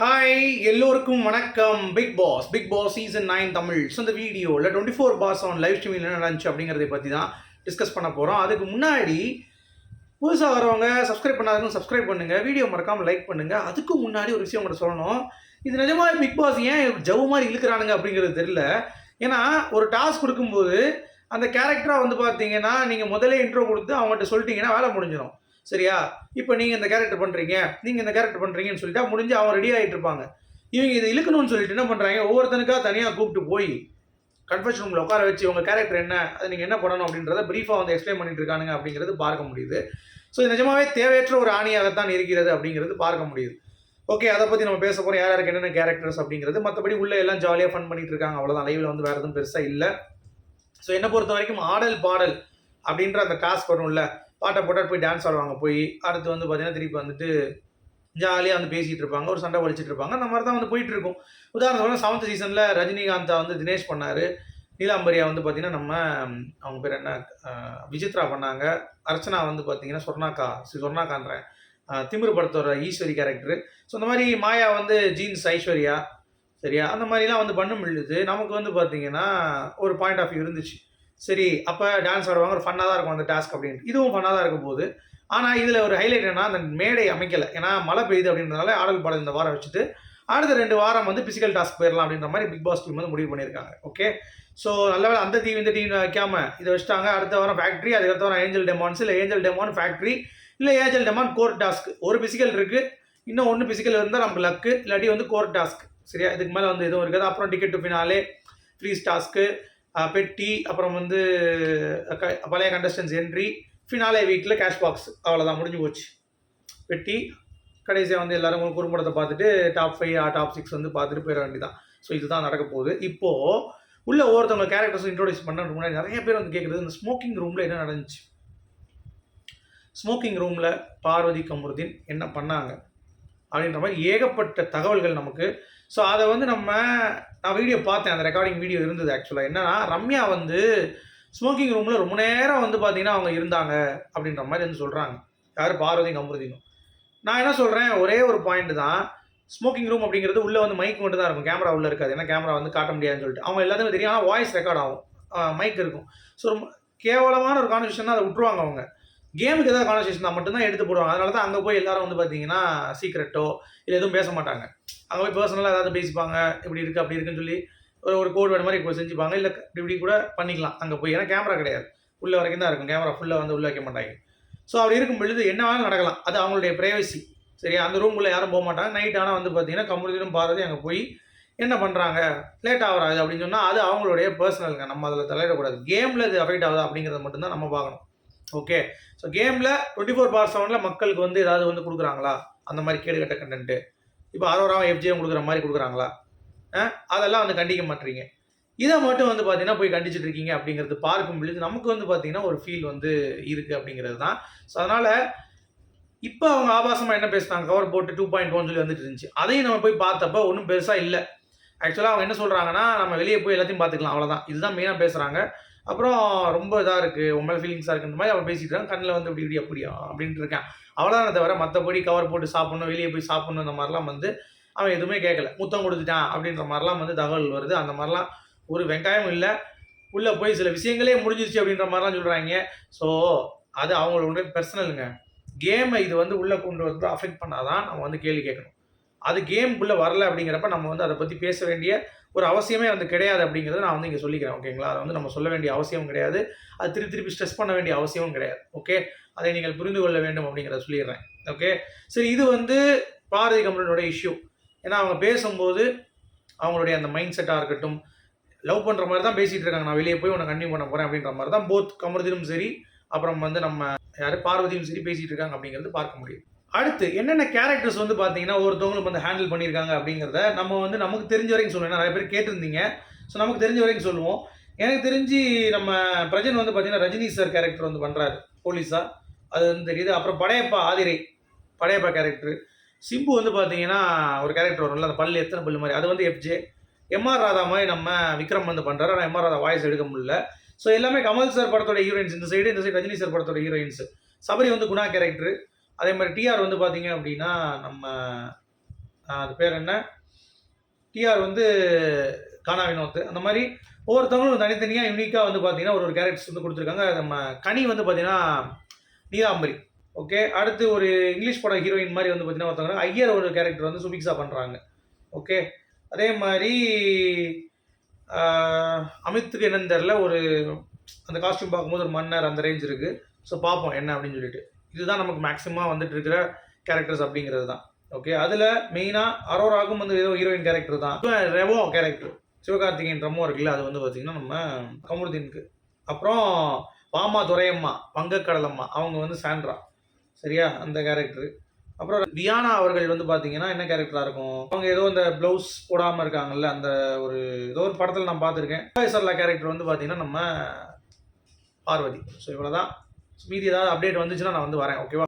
Hi எல்லோருக்கும் வணக்கம். Bigg Boss Bigg Boss season nine Tamil. So இந்த வீடியோவில் twenty four pass on live ஸ்ட்ரீமில் என்ன நடந்துச்சு அப்படிங்கிறத பற்றி தான் டிஸ்கஸ் பண்ண போகிறோம் அதுக்கு முன்னாடி புதுசாக வரவங்க சப்ஸ்கிரைப் பண்ணாதவங்க சப்ஸ்கிரைப் பண்ணுங்கள் வீடியோ மறக்காமல் லைக் பண்ணுங்கள் அதுக்கு முன்னாடி ஒரு விஷயம் உங்கள்கிட்ட சொல்லணும். இது நிஜமாக பிக் பாஸ் ஏன் ஜவு மாதிரி இழுக்கிறானுங்க அப்படிங்கிறது தெரியல. ஏன்னா ஒரு டாஸ்க் கொடுக்கும்போது அந்த கேரக்டராக வந்து பார்த்தீங்கன்னா நீங்கள் முதல்ல இன்ட்ரோ கொடுத்து அவங்ககிட்ட சொல்லிட்டீங்கன்னா வேலை முடிஞ்சிடும் சரியா? இப்போ நீங்கள் இந்த கேரக்டர் பண்ணுறீங்க நீங்கள் இந்த கேரக்டர் பண்ணுறீங்கன்னு சொல்லிட்டா முடிஞ்சு அவன் ரெடி ஆகிட்டு இருப்பாங்க. இவங்க இதை இழுக்கணும்னு சொல்லிட்டு என்ன பண்ணுறாங்க ஒவ்வொருத்தனுக்காக தனியாக கூப்பிட்டு போய் கன்ஃபர்ஷன் ரூமில் உட்கார வச்சு உங்கள் கேரக்டர் என்ன அது நீங்கள் என்ன பண்ணணும் அப்படின்றத ப்ரீஃபாக வந்து எக்ஸ்பிளைன் பண்ணிட்டு இருக்கானுங்க அப்படிங்கிறது பார்க்க முடியுது. ஸோ இது நிஜமாவே தேவையற்ற ஒரு ஆணியாகத்தான் இருக்கிறது அப்படிங்கிறது பார்க்க முடியுது. ஓகே அதை பற்றி நம்ம பேச போகிறோம் யார் யாருக்கு என்னென்ன கேரக்டர்ஸ் அப்படிங்கிறது. மற்றபடி உள்ளே எல்லாம் ஜாலியாக ஃபன் பண்ணிட்டு இருக்காங்க. அவ்வளோதான் லைவில் வந்து வேறு எதுவும் பெருசாக இல்லை. ஸோ என்னை பொறுத்த வரைக்கும் ஆடல் பாடல் அப்படின்ற அந்த டாஸ்க் வரும்ல பாட்டை போட்டால் போய் டான்ஸ் ஆடுவாங்க. போய் அடுத்து வந்து பார்த்தீங்கன்னா திருப்பி வந்துட்டு ஜாலியாக வந்து பேசிகிட்டு இருப்பாங்க. ஒரு சண்டை வலிச்சிட்டு இருப்பாங்க. அந்த மாதிரி தான் வந்து போயிட்டு இருக்கும். உதாரணத்துக்கு செவன்த் சீசனில் ரஜினிகாந்தா வந்து தினேஷ் பண்ணார். நீலாம்பரியா வந்து பார்த்தீங்கன்னா நம்ம அவங்க பேர் என்ன? விசித்ரா பண்ணாங்க. அர்ச்சனா வந்து பார்த்தீங்கன்னா சொர்ணாக்கா ஸ்ரீ சொர்ணாக்கான்றேன் திமிரு படத்தோட ஈஸ்வரி கேரக்டரு ஸோ அந்த மாதிரி மாயா வந்து ஜீன்ஸ் ஐஸ்வர்யா சரியா? அந்த மாதிரிலாம் வந்து பண்ண முடியுது நமக்கு வந்து பார்த்தீங்கன்னா ஒரு பாயிண்ட் ஆஃப் வியூ இருந்துச்சு. சரி அப்போ டான்ஸ் ஆடுவாங்க ஒரு ஃபன்னாக தான் இருக்கும் அந்த டாஸ்க் அப்படின்ட்டு இதுவும் ஃபன்னாக தான் இருக்கும் போகுது ஆனால் இதில் ஒரு ஹைலைட் என்னன்னா அந்த மேடை அமைக்கலை. ஏன்னா மழை பெய்யுது அப்படின்றதுனால ஆடல் பாடல் இந்த வாரம் வச்சுட்டு அடுத்த ரெண்டு வாரம் வந்து பிசிக்கல் டாஸ்க் போயிடலாம் அப்படின்ற மாதிரி பிக் பாஸ் டீம் வந்து முடிவு பண்ணியிருக்காங்க. ஓகே ஸோ நல்லவேளை அந்த டீம் இந்த டீம் வைக்காம இதை வச்சுட்டாங்க. அடுத்த வாரம் ஃபேக்ட்ரி அதுக்கு அடுத்த வாரம் ஏஞ்சல் டெமான்ஸ் இல்லை ஏஞ்சல் டெமான் ஃபேக்ட்ரி இல்லை ஏஞ்சல் டெமான் கோர் டாஸ்க் ஒரு பிசிக்கல் இருக்குது இன்னும் ஒன்று பிசிக்கல் இருந்தால் நமக்கு லக்கு இல்லாட்டி வந்து கோர் டாஸ்க் சரியா? இதுக்கு மேலே வந்து எதுவும் இருக்காது. அப்புறம் ticket to finale freeze task பெட்டி அப்புறம் வந்து க- பழைய கண்டஸ்டன்ஸ் என்ட்ரி ஃபினாலே வீக்கில் கேஷ் பாக்ஸ் அவ்வளோதான் முடிஞ்சு போச்சு. பெட்டி கடைசியாக வந்து எல்லாரும் குறும்படத்தை பார்த்துட்டு டாப் ஃபைவ் டாப் சிக்ஸ் வந்து பார்த்துட்டு போயிட வேண்டியதான் ஸோ இதுதான் நடக்க போகுது. இப்போது உள்ள ஒவ்வொருத்தவங்க கேரக்டர்ஸ் இன்ட்ரோடியூஸ் பண்ணுறதுக்கு முன்னாடி நிறைய பேர் வந்து கேட்குறது இந்த ஸ்மோக்கிங் ரூமில் என்ன நடந்துச்சு? ஸ்மோக்கிங் ரூமில் பார்வதி கமருதீன் என்ன பண்ணாங்க? அப்படின்ற மாதிரி ஏகப்பட்ட தகவல்கள் நமக்கு. ஸோ அதை வந்து நம்ம நான் வீடியோ பார்த்தேன் அந்த ரெக்கார்டிங் வீடியோ இருந்தது ஆக்சுவலாக என்னன்னா ரம்யா வந்து ஸ்மோக்கிங் ரூமில் ரொம்ப நேரம் வந்து பார்த்தீங்கன்னா அவங்க இருந்தாங்க அப்படின்ற மாதிரி வந்து சொல்கிறாங்க யார்? பார்வதி கமருதீனும் நான் என்ன சொல்கிறேன் ஒரே ஒரு பாயிண்ட் தான். ஸ்மோக்கிங் ரூம் அப்படிங்கிறது உள்ளே வந்து மைக் மட்டும் தான் இருக்கும். கேமரா உள்ளே இருக்காது. ஏன்னா கேமரா வந்து காட்ட முடியாதுன்னு சொல்லிட்டு. அவங்க எல்லாத்துக்கும் தெரியும் ஆனால் வாய்ஸ் ரெக்கார்ட் ஆகும். மைக் இருக்கும். ஸோ ரொம்ப கேவலமான ஒரு கான்வர்சேஷன் அதை விட்டுருவாங்க அவங்க. கேமுக்கு ஏதாவது கான்வர்சேஷன் தான் மட்டும்தான் எடுத்து போடுவாங்க. அதனால தான் அங்கே போய் எல்லாரும் வந்து பார்த்தீங்கன்னா சீக்ரெட்டோ இல்லை எதுவும் பேச மாட்டாங்க. அங்கே போய் பர்சனலாக ஏதாவது பேசிப்பாங்க. இப்படி இருக்குது அப்படி இருக்குன்னு சொல்லி ஒரு ஒரு கோட் வேறு மாதிரி இப்போ செஞ்சுப்பாங்க. இல்லை இப்படி இப்படி கூட பண்ணிக்கலாம். அங்கே போய். ஏன்னா கேமரா கிடையாது. உள்ளே வரைக்கும் தான் இருக்கும். கேமரா ஃபுல்லாக வந்து உள்ள வைக்க மாட்டாங்க. ஸோ அப்படி இருக்கும் பொழுது என்ன வேணாலும் நடக்கலாம். அது அவங்களுடைய ப்ரைவசி சரியா? அந்த ரூம்குள்ளே யாரும் போக மாட்டாங்க நைட் ஆனால் வந்து பார்த்தீங்கன்னா கமுதிலும் பாரதி அங்கே போய் என்ன பண்ணுறாங்க லேட் ஆகுறாது அப்படின்னு சொன்னால் அது அவங்களுடைய பர்சனலுங்க நம்ம அதில் தலையிடக்கூடாது. கேமில் இது அஃபெக்ட் ஆகுதா அப்படிங்கிறத மட்டும்தான் நம்ம பார்க்கணும். ஓகே ஸோ கேமில் டுவெண்ட்டி ஃபோர் பார் செவனில் மக்களுக்கு வந்து ஏதாவது வந்து கொடுக்குறாங்களா? அந்த மாதிரி கேடுகட்ட கண்டென்ட்டு இப்போ அரோராவும் எஃப்ஜிஎம் கொடுக்குற மாதிரி கொடுக்குறாங்களா? அதெல்லாம் வந்து கண்டிக்க மாட்டீங்க. இதை மட்டும் வந்து பார்த்தீங்கன்னா போய் கண்டிச்சிட்டு இருக்கீங்க அப்படிங்கிறது பார்க்கும் பொழுது நமக்கு வந்து பார்த்தீங்கன்னா ஒரு ஃபீல் வந்து இருக்குது அப்படிங்கிறது தான். ஸோ அதனால் இப்போ அவங்க ஆபாசமாக என்ன பேசுனாங்க கவர் போட்டு டூ பாயிண்ட் ஒன் சொல்லி வந்துட்டு இருந்துச்சு. அதையும் நம்ம போய் பார்த்தப்ப ஒன்றும் பெருசாக இல்லை. ஆக்சுவலாக அவங்க என்ன சொல்கிறாங்கன்னா நம்ம வெளியே போய் எல்லாத்தையும் பார்த்துக்கலாம். அவ்வளோதான் இதுதான் மெயினாக பேசுகிறாங்க அப்புறம் ரொம்ப இதாக இருக்குது உண்மை ஃபீலிங்ஸாக இருக்குது இந்த மாதிரி அவன் பேசிட்டு கண்ணில் வந்து இப்படி இப்படி அப்படியா அப்படின்ட்டு இருக்கேன். அவ்வளோதான் தவிர மற்றபடி கவர் போட்டு சாப்பிட்ணும் வெளியே போய் சாப்பிட்ணும் இந்த மாதிரிலாம் வந்து அவன் எதுவுமே கேட்கல முத்தம் கொடுத்துட்டான் அப்படின்ற மாதிரிலாம் வந்து தகவல் வருது. அந்த மாதிரிலாம் ஒரு வெங்காயம் இல்லை. உள்ளே போய் சில விஷயங்களே முடிஞ்சிருச்சு அப்படின்ற மாதிரிலாம் சொல்கிறாங்க ஸோ அது அவங்களோட பர்சனலுங்க கேமை இது வந்து உள்ளே கொண்டு வந்து அஃபெக்ட் பண்ணாதான் நம்ம வந்து கேள்வி கேட்கணும். அது கேம்குள்ளே வரல அப்படிங்கிறப்ப நம்ம வந்து அதை பற்றி பேச வேண்டிய ஒரு அவசியமே வந்து கிடையாது அப்படிங்கிறத நான் வந்து இங்கே சொல்லிக்கிறேன் ஓகேங்களா அதை வந்து நம்ம சொல்ல வேண்டிய அவசியம் கிடையாது. அது திருப்பி திருப்பி ஸ்ட்ரெஸ் பண்ண வேண்டிய அவசியமும் கிடையாது ஓகே அதை நீங்கள் புரிந்து கொள்ள வேண்டும் அப்படிங்கிறத சொல்லிடுறேன் ஓகே சரி இது வந்து பாரதி கம்பெனியோட இஷ்யூ ஏன்னா அவங்க பேசும்போது அவங்களுடைய அந்த மைண்ட் செட்டாக இருக்கட்டும் லவ் பண்ணுற மாதிரி தான் பேசிகிட்டு இருக்காங்க. நான் வெளியே போய் உன்னை கண்டினியூ பண்ண போகிறேன் அப்படின்ற மாதிரி தான் போத் கமருதினும் சரி அப்புறம் வந்து நம்ம யார் பார்வதியும் சரி பேசிகிட்டு இருக்காங்க அப்படிங்கிறது பார்க்க முடியும். அடுத்து என்னென்ன கேரக்டர்ஸ் வந்து பார்த்தீங்கன்னா ஒருத்தவங்களும் வந்து ஹேண்டில் பண்ணியிருக்காங்க அப்படிங்கிறத நம்ம வந்து நமக்கு தெரிஞ்ச வரைக்கும் சொல்லணும் நிறைய பேர் கேட்டிருந்தீங்க. ஸோ நமக்கு தெரிஞ்ச வரைக்கும் சொல்லுவோம். எனக்கு தெரிஞ்சு நம்ம பிரஜன் வந்து பார்த்தீங்கன்னா ரஜினி சார் கேரக்டர் வந்து பண்ணுறாரு போலீஸா. அது வந்து தெரியுது. அப்புறம் படையப்பா ஆதிரை படையப்பா கேரக்டர் சிம்பு வந்து பார்த்தீங்கன்னா ஒரு கேரக்டர் வரும்ல அந்த பல்லு எத்தனை பல்லு மாதிரி. அது வந்து எஃப்ஜே எம்ஆர் ராதா மாதிரி நம்ம விக்ரம் வந்து பண்ணுறாரு ஆனால் எம்ஆர் ராதா வாய்ஸ் எடுக்க முடியல. ஸோ எல்லாமே கமல் சார் படத்தோட ஹீரோயின்ஸ் இந்த சைடு இந்த சைடு ரஜினி சார் படத்தோட ஹீரோயின்ஸ் சபரி வந்து குணா கேரக்டர் அதே மாதிரி டிஆர் வந்து பார்த்தீங்க அப்படின்னா நம்ம அது பேர் என்ன? டிஆர் வந்து கானா வினோத் அந்த மாதிரி ஒவ்வொருத்தவங்களும் தனித்தனியாக யூனிக்காக வந்து பார்த்தீங்கன்னா ஒரு ஒரு கேரக்டர்ஸ் வந்து கொடுத்துருக்காங்க. நம்ம கனி வந்து பார்த்தீங்கன்னா நீலாம்பரி. ஓகே அடுத்து ஒரு இங்கிலீஷ் படம் ஹீரோயின் மாதிரி வந்து பார்த்தீங்கன்னா ஒருத்தவங்க ஐயர் ஒரு கேரக்டர் வந்து சுபிக்ஸா பண்ணுறாங்க ஓகே அதே மாதிரி அமித்துக்கு என்னன்னு தெரில ஒரு அந்த காஸ்டியூம் பார்க்கும்போது ஒரு மன்னர் அந்த ரேஞ்ச் இருக்குது ஸோ பார்ப்போம் என்ன அப்படின்னு சொல்லிட்டு. இதுதான் நமக்கு மேக்ஸிமம் வந்துட்டு இருக்கிற கேரக்டர்ஸ் அப்படிங்கிறது தான் ஓகே அதில் மெயினாக அரோராகும் வந்து ஏதோ ஹீரோயின் கேரக்டர் தான். ரெவோ கேரக்டர் சிவகார்த்திகேயன் ரெமோ இருக்குல்ல அது வந்து பார்த்திங்கன்னா நம்ம கமருதீனுக்கு. அப்புறம் பாமா துரையம்மா வங்கக்கடலம்மா அவங்க வந்து சாண்ட்ரா. சரியா? அந்த கேரக்டர் அப்புறம் வியானா அவர்கள் வந்து பார்த்தீங்கன்னா என்ன கேரக்டராக இருக்கும்? அவங்க ஏதோ இந்த ப்ளவுஸ் போடாமல் இருக்காங்கல்ல அந்த ஒரு ஏதோ ஒரு படத்தில் நான் பார்த்துருக்கேன். சர்லா கேரக்டர் வந்து பார்த்தீங்கன்னா நம்ம பார்வதி. ஸோ இவ்வளோ தான் மீதி ஏதாவது அப்டேட் வந்துச்சுன்னா நான் வந்து வரேன் ஓகேவா